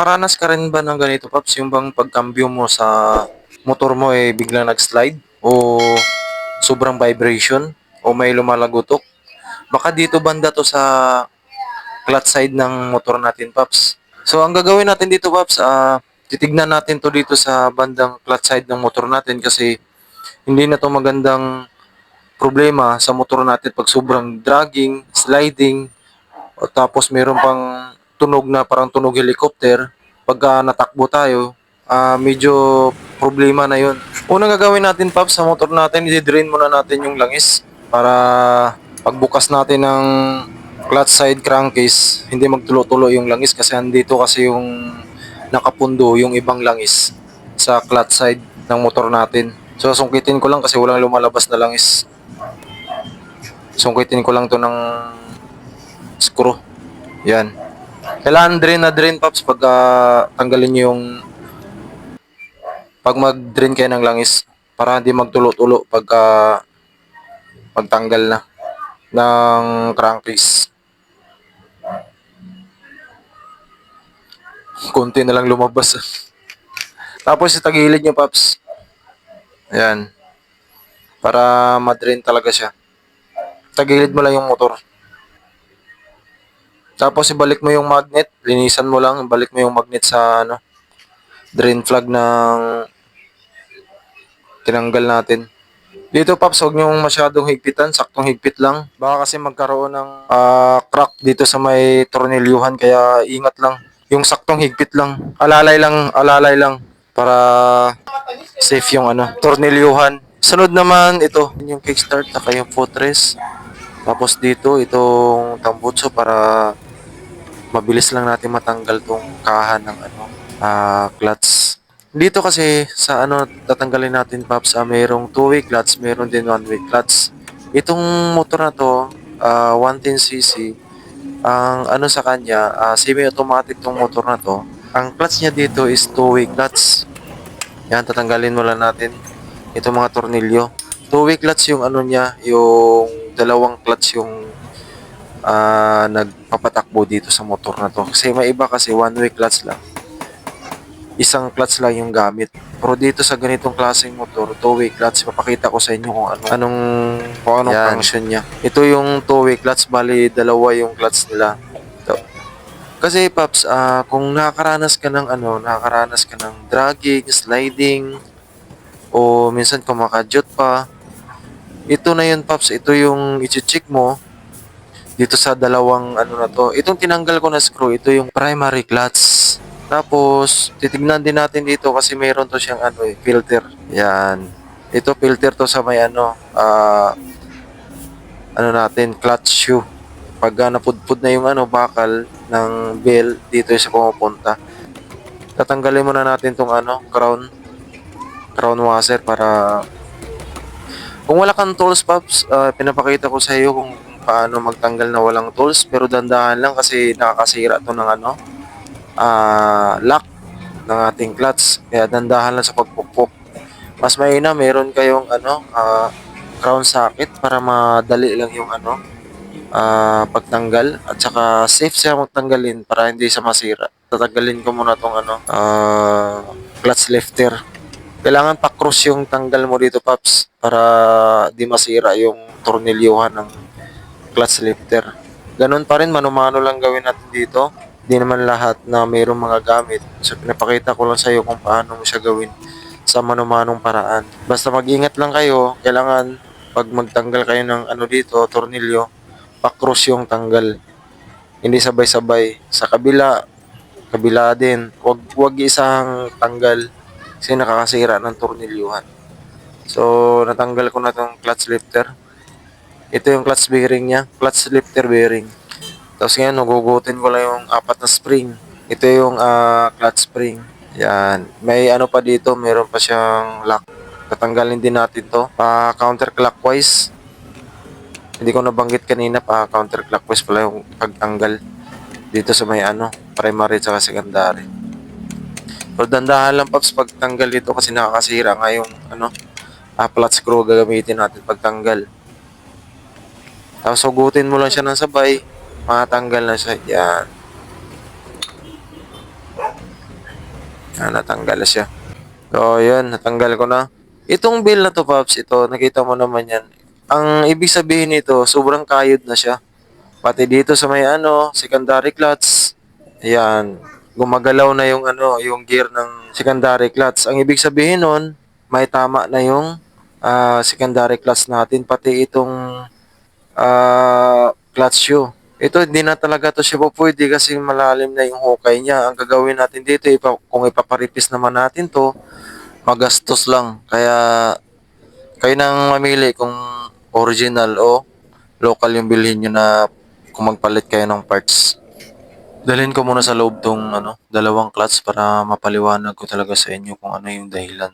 Nakakaranas ka rin ba ng ganito, Paps? Yung bang pagkambyo mo sa motor mo eh biglang nag-slide? O sobrang vibration? O may lumalagotok? Baka dito banda to sa clutch side ng motor natin, Paps. So, ang gagawin natin dito, Paps, ah, titignan natin to dito sa bandang clutch side ng motor natin kasi hindi na to magandang problema sa motor natin pag sobrang dragging, sliding, o tapos meron pang tunog na parang tunog helicopter. Pagka natakbo tayo, ah, medyo problema na yun. Unang gagawin natin, Paps, sa motor natin, i-drain muna natin yung langis para pagbukas natin ng clutch side crankcase, hindi magtulo-tulo yung langis kasi andito kasi yung nakapundo yung ibang langis sa clutch side ng motor natin. So, sungkitin ko lang kasi walang lumalabas na langis. Sungkitin ko lang to ng screw. Yan. Kailangan drain na drain, Paps, pag ah, tanggalin nyo yung pag mag-drain kayo ng langis para hindi magtulo-tulo pag ah, pagtanggal na ng crankcase. Konti na lang lumabas. Tapos itagilid nyo, Paps. Ayan. Para madrain talaga siya. Tagilid mo lang yung motor. Tapos ibalik mo yung magnet, linisan mo lang, ibalik mo yung magnet sa ano, drain plug ng tinanggal natin. Dito Paps, huwag niyong masyadong higpitan, saktong higpit lang. Baka kasi magkaroon ng ah, crack dito sa may tornilyuhan, kaya ingat lang. Yung saktong higpit lang, alalay lang, alalay lang para safe yung ano, tornilyuhan. Sunod naman ito, yung kickstart, saka yung footrest. Tapos dito, itong tambutso para mabilis lang natin matanggal tong kahan ng ano, ah, clutch. Dito kasi sa ano tatanggalin natin paps, ah, mayroong two-way clutch, mayroon din one-way clutch. Itong motor na to, ah, 110cc, ang ano sa kanya, ah, semi-automatic tong motor na to. Ang clutch niya dito is two-way clutch. Yan, tatanggalin mo lang natin itong mga tornilyo. Two-way clutch yung ano niya, yung dalawang clutch yung ah nagpapatakbo dito sa motor na to. Kasi may iba kasi one-way clutch lang. Isang clutch lang yung gamit. Pero dito sa ganitong klaseng motor, two-way clutch, papakita ko sa inyo kung ano, anong, kung anong Yan. function niya. Ito yung two-way clutch, bali dalawa yung clutch nila. Ito. Kasi Paps, ah, kung nakakaranas ka ng ano, nakakaranas ka ng dragging, sliding, o minsan kumakadyot pa, ito na yun Paps, ito yung i-check mo dito sa dalawang ano na to. Itong tinanggal ko na screw, ito yung primary clutch. Tapos, titignan din natin dito kasi meron to siyang ano eh, filter. Yan. Ito filter to sa may ano, ah, ano natin, clutch shoe. Pag ah, napudpud na yung ano, bakal ng bell, dito siya pumupunta. Tatanggalin muna natin tong ano, crown, crown washer para kung wala kang tools, Pops, ah, pinapakita ko sa iyo kung paano magtanggal na walang tools. Pero dandahan lang kasi nakakasira to ng ano, ah, lock ng ating clutch. Kaya dandahan lang sa pagpukpok. Mas mainam, meron kayong ano, ah, crown socket para madali lang yung ano, ah, pagtanggal. At saka safe siya magtanggalin para hindi siya masira. Tatanggalin ko muna tong ano, ah, clutch lifter. Kailangan pa-cross yung tanggal mo dito, Paps, para di masira yung tornilyuhan ng clutch lifter. Ganun pa rin, mano-mano lang gawin natin dito. Di naman lahat na mayroong mga gamit. So, pinapakita ko lang sa iyo kung paano mo siya gawin sa mano-manong paraan. Basta mag-ingat lang kayo, kailangan pag magtanggal kayo ng ano dito, tornilyo, pa-cross yung tanggal. Hindi sabay-sabay. Sa kabila, kabila din. Wag, wag isang tanggal kasi nakakasira ng tornilyuhan. So, natanggal ko na tong clutch lifter. Ito yung clutch bearing niya, clutch lifter bearing. Tapos ngayon, nagugutin ko lang yung apat na spring. Ito yung ah, clutch spring. Yan. May ano pa dito, meron pa siyang lock. Tatanggalin din natin to. Pa counterclockwise. Hindi ko nabanggit kanina pa counterclockwise pala yung pagtanggal dito sa may ano, primary at secondary. Pero dandahan lang paps pagtanggal dito kasi nakakasira nga yung ano, ah, flat screw gagamitin natin pagtanggal. Tapos hugutin mo lang siya ng sabay, matanggal na siya. Yan. Ah, natanggal na siya. So, yun, natanggal ko na. Itong bill na to, Pops, ito, nakita mo naman yan. Ang ibig sabihin nito, sobrang kayod na siya. Pati dito sa may ano, secondary clutch. Ayan, gumagalaw na yung ano, yung gear ng secondary clutch. Ang ibig sabihin nun, may tama na yung ah, secondary clutch natin. Pati itong ah, clutch shoe. Ito, hindi na talaga to siya pwede kasi malalim na yung hukay niya. Ang gagawin natin dito, ipa, kung ipaparipis naman natin to, magastos lang. Kaya, kayo nang mamili kung original o local yung bilhin nyo na kung magpalit kayo ng parts. Dalhin ko muna sa loob tong ano, dalawang clutch para mapaliwanag ko talaga sa inyo kung ano yung dahilan.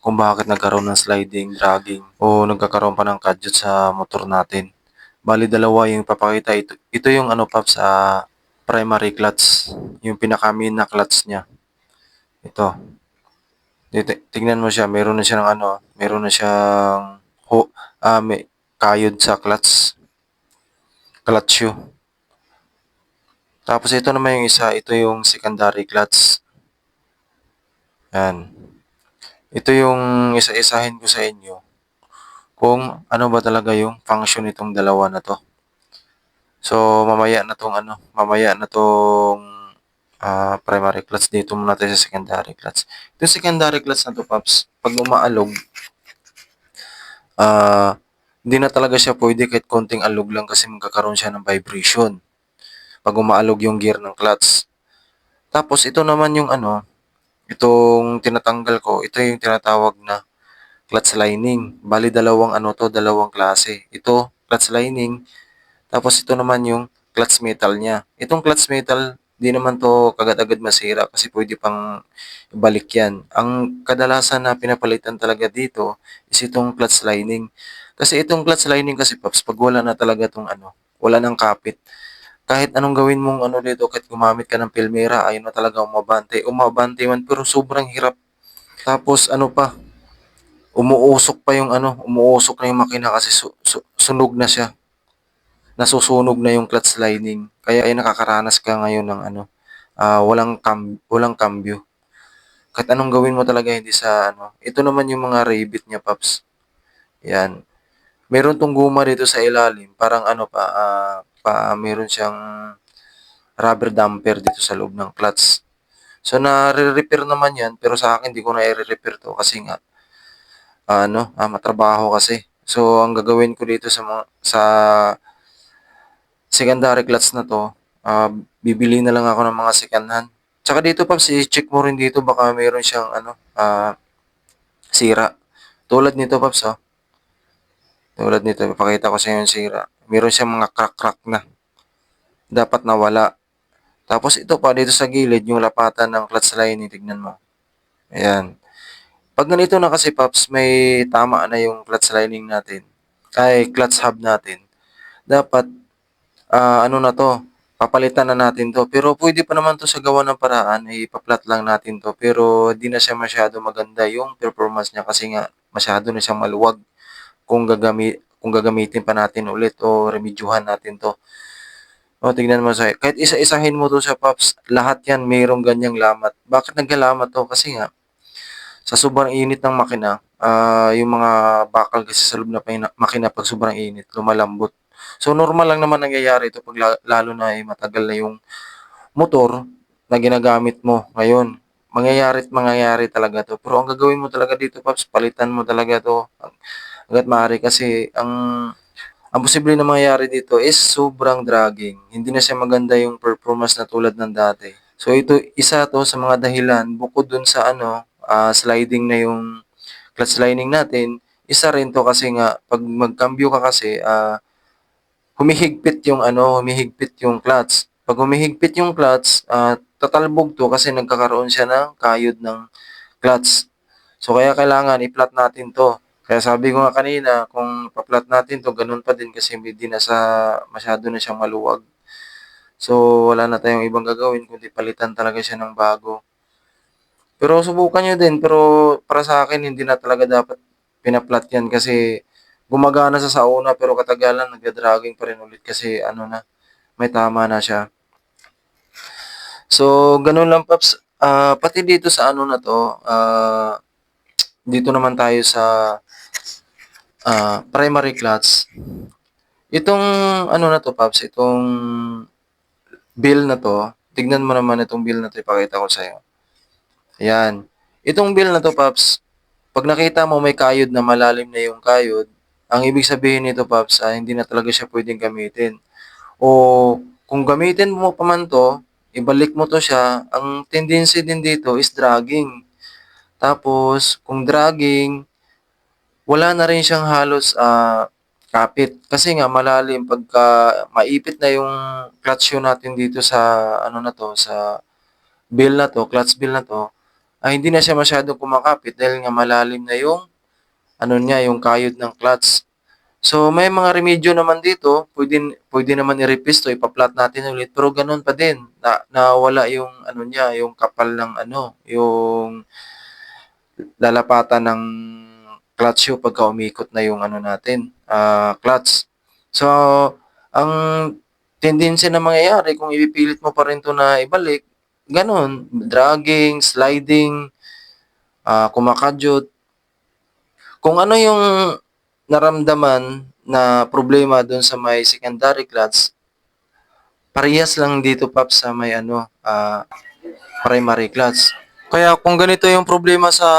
Kung bakit nagkaroon ng sliding, dragging, o nagkakaroon pa ng kadyot sa motor natin. Bali dalawa yung papakita. Ito, ito yung ano paps sa primary clutch. Yung pinaka-main na clutch niya. Ito. Dito, tignan mo siya, meron na siyang ano, meron na siyang ho, ah, may kayod sa clutch. Clutch shoe. Tapos ito naman yung isa, ito yung secondary clutch. Yan. Ito yung isa-isahin ko sa inyo kung ano ba talaga yung function nitong dalawa na to. So, mamaya na tong ano, mamaya na tong ah, primary clutch dito muna tayo sa secondary clutch. Yung secondary clutch na to, Paps, pag umaalog, ah, hindi na talaga siya pwede kahit konting alog lang kasi magkakaroon siya ng vibration pag umaalog yung gear ng clutch. Tapos ito naman yung ano, itong tinatanggal ko, ito yung tinatawag na clutch lining. Bali dalawang ano to, dalawang klase. Ito, clutch lining. Tapos ito naman yung clutch metal niya. Itong clutch metal, di naman to kagad-agad masira kasi pwede pang ibalik yan. Ang kadalasan na pinapalitan talaga dito is itong clutch lining. Kasi itong clutch lining kasi Paps, pag wala na talaga itong ano, wala nang kapit. Kahit anong gawin mong ano dito, kahit gumamit ka ng pilmera, ayun na talaga umabante. Umabante man, pero sobrang hirap. Tapos ano pa, umuusok pa yung ano, umuusok na yung makina kasi su- su- sunog na siya. Nasusunog na yung clutch lining. Kaya ay nakakaranas ka ngayon ng ano, ah, walang cam walang cambio. Kahit anong gawin mo talaga hindi sa ano. Ito naman yung mga rivet niya, Paps. Yan. Meron tong guma dito sa ilalim, parang ano pa, ah, pa meron siyang rubber damper dito sa loob ng clutch. So nare-repair naman 'yan, pero sa akin hindi ko na i-repair 'to kasi nga ano, ah, matrabaho kasi. So ang gagawin ko dito sa mga sa secondary clutch na 'to, ah, bibili na lang ako ng mga second hand. Tsaka dito Paps, i-check mo rin dito baka meron siyang ano, ah, sira. Tulad nito Paps, oh. Tulad nito, ipapakita ko sa inyo yung sira. Meron siyang mga crack-crack na. Dapat nawala. Tapos ito pa, dito sa gilid, yung lapatan ng clutch lining, tignan mo. Ayan. Pag ganito na kasi, Paps, may tama na yung clutch lining natin. Ay, clutch hub natin. Dapat, ah, ano na to, papalitan na natin to. Pero pwede pa naman to sa gawa ng paraan, ipaplat lang natin to. Pero di na siya masyado maganda yung performance niya kasi nga masyado na siyang maluwag kung gagami kung gagamitin pa natin ulit o remedyuhan natin to. O, tignan mo sa kahit isa-isahin mo to sa Pops, lahat yan mayroong ganyang lamat. Bakit naglalamat to? Kasi nga, sa sobrang init ng makina, ah, yung mga bakal kasi sa loob pahina- makina pag sobrang init, lumalambot. So, normal lang naman nangyayari ito pag la- lalo na ay matagal na yung motor na ginagamit mo ngayon. Mangyayari at mangyayari talaga to. Pero ang gagawin mo talaga dito, Paps, palitan mo talaga to hanggat maaari kasi ang ang posible na mangyayari dito is sobrang dragging. Hindi na siya maganda yung performance na tulad ng dati. So ito isa to sa mga dahilan bukod dun sa ano, ah, sliding na yung clutch lining natin, isa rin to kasi nga pag magkambyo ka kasi ah, humihigpit yung ano, humihigpit yung clutch. Pag humihigpit yung clutch, ah, tatalbog to kasi nagkakaroon siya ng kayod ng clutch. So kaya kailangan i-flat natin to. Kaya sabi ko nga kanina, kung pa-flat natin to, ganun pa din kasi hindi na sa masyado na siyang maluwag. So wala na tayong ibang gagawin kundi palitan talaga siya ng bago. Pero subukan nyo din, pero para sa akin hindi na talaga dapat pinaplat yan kasi gumagana sa sa una pero katagalan nagda-dragging pa rin ulit kasi ano na, may tama na siya. So, ganun lang Paps. Ah, pati dito sa ano na 'to, ah, dito naman tayo sa, ah, primary clutch. Itong ano na 'to, Paps, itong bill na 'to, tignan mo naman itong bill na 'to, ipakita ko sa'yo. Ayan. Itong bill na 'to, Paps, 'pag nakita mo may kayod na malalim na yung kayod, ang ibig sabihin nito, Paps, ah, hindi na talaga siya puwedeng gamitin. O kung gamitin mo pa man 'to, ibalik mo 'to siya, ang tendency din dito is dragging. Tapos kung dragging, wala na rin siyang halos, ah, kapit. Kasi nga malalim pagka maipit na yung clutch natin dito sa ano na 'to, sa bill na 'to, clutch bill na 'to, ay hindi na siya masyadong kumakapit dahil nga malalim na yung ano niya, yung kayod ng clutch. So, may mga remedyo naman dito, puwede puwede naman i-replace 'to, ipa-flat natin ulit, pero gano'n pa din, na nawawala yung ano niya, yung kapal ng ano, yung lalapatan ng clutch shoe pagka umikot na yung ano natin, ah, clutch. So, ang tendency na mangyayari kung ipipilit mo pa rin 'to na ibalik, gano'n, dragging, sliding, ah, kumakadyot. Kung ano yung naramdaman na problema do'n sa may secondary clutch, parehas lang dito, Paps, sa may ano, ah, primary clutch. Kaya kung ganito yung problema sa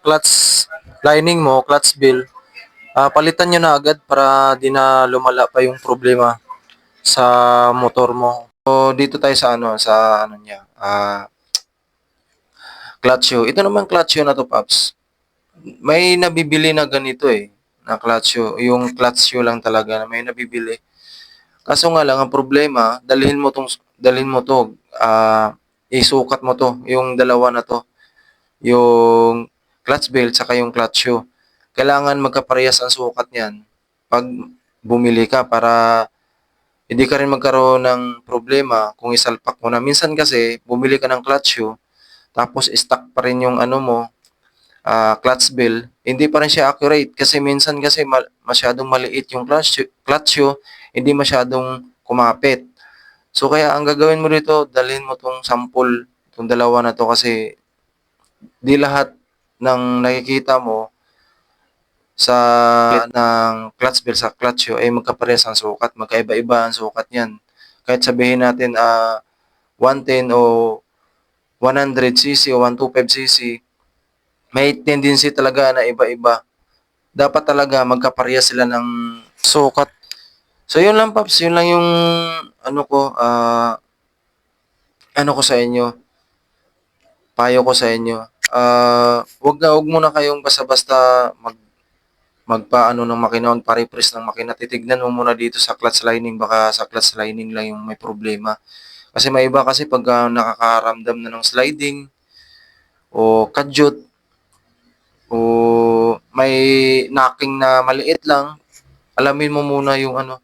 clutch lining mo, clutch bill, ah, palitan niyo na agad para 'di na lumala pa yung problema sa motor mo. So, dito tayo sa ano, sa ano niya, ah, clutch shoe. Ito naman clutch shoe na 'to, Paps, may nabibili na ganito, eh, na clutch shoe, yung clutch shoe lang talaga na may nabibili. Kaso nga lang ang problema, dalhin mo 'tong dalhin mo 'to, ah, isukat mo 'to, yung dalawa na 'to, yung clutch belt saka yung clutch shoe. Kailangan magkaparehas ang sukat niyan 'pag bumili ka para hindi ka rin magkaroon ng problema kung isalpak mo na. Minsan kasi bumili ka ng clutch shoe, tapos stuck pa rin yung ano mo, ah, clutch bell, hindi pa rin siya accurate kasi minsan kasi ma masyadong maliit yung clutch clutch shoe, hindi masyadong kumapit. So, kaya ang gagawin mo dito, dalhin mo 'tong sample, 'tong dalawa na 'to kasi 'di lahat ng nakikita mo sa ng clutch bell sa clutch ay magkaparehas ang sukat, magkaiba-iba ang sukat niyan. Kahit sabihin natin, ah, 110 o 100cc o 125cc, may tendency talaga na iba-iba. Dapat talaga magkaparehas sila ng sukat. So, yun lang, Paps, yun lang yung ano ko, ah, ano ko sa inyo, payo ko sa inyo. Ah, wag na wag muna kayong basta-basta mag magpaano ng makina, magpa-refresh ng makina. Titignan mo muna dito sa clutch lining, baka sa clutch lining lang yung may problema. Kasi may iba kasi pagka nakakaramdam na ng sliding o kadyot o may knocking na maliit lang, alamin mo muna yung ano,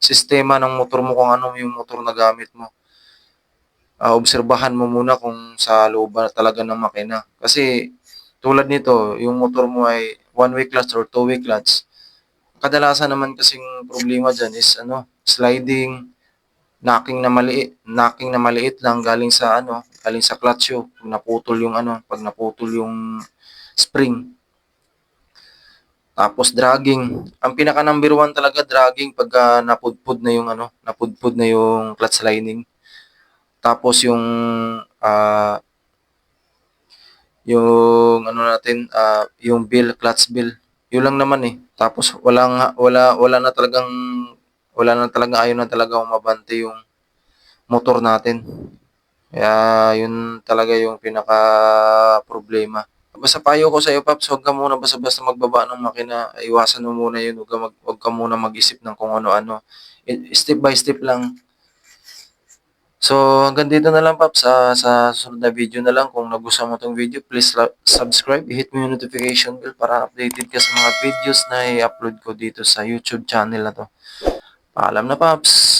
sistema ng motor mo kung ano yung motor na gamit mo. Ah, obserbahan mo muna kung sa looban talaga ng makina. Kasi tulad nito, yung motor mo ay one-way clutch or two-way clutch. Kadalasan naman kasing problema diyan is ano, sliding, knocking na maliit, knocking na maliit lang galing sa ano, galing sa clutch shoe. Pag naputol yung ano, pag naputol yung spring. Tapos dragging. Ang pinaka number one talaga dragging pagka napudpud na yung ano, napudpud na yung clutch lining. Tapos yung ah yung ano natin, ah, yung bill, clutch bill. Yun lang naman eh. Tapos walang wala wala na talagang wala na talagang ayaw na talaga umabante yung motor natin. Kaya yun talaga yung pinaka problema. Basta payo ko sa iyo, Paps, huwag ka muna basta-basta magbaba ng makina. Iwasan mo muna yun. Huwag ka, mag, huwag ka muna mag-isip ng kung ano-ano. Step by step lang. So, hanggang dito na lang, Paps. Sa, sa susunod na video na lang. Kung nagustuhan mo itong video, please subscribe. Hit mo yung notification bell para updated ka sa mga videos na i-upload ko dito sa YouTube channel na to. Paalam na, Paps.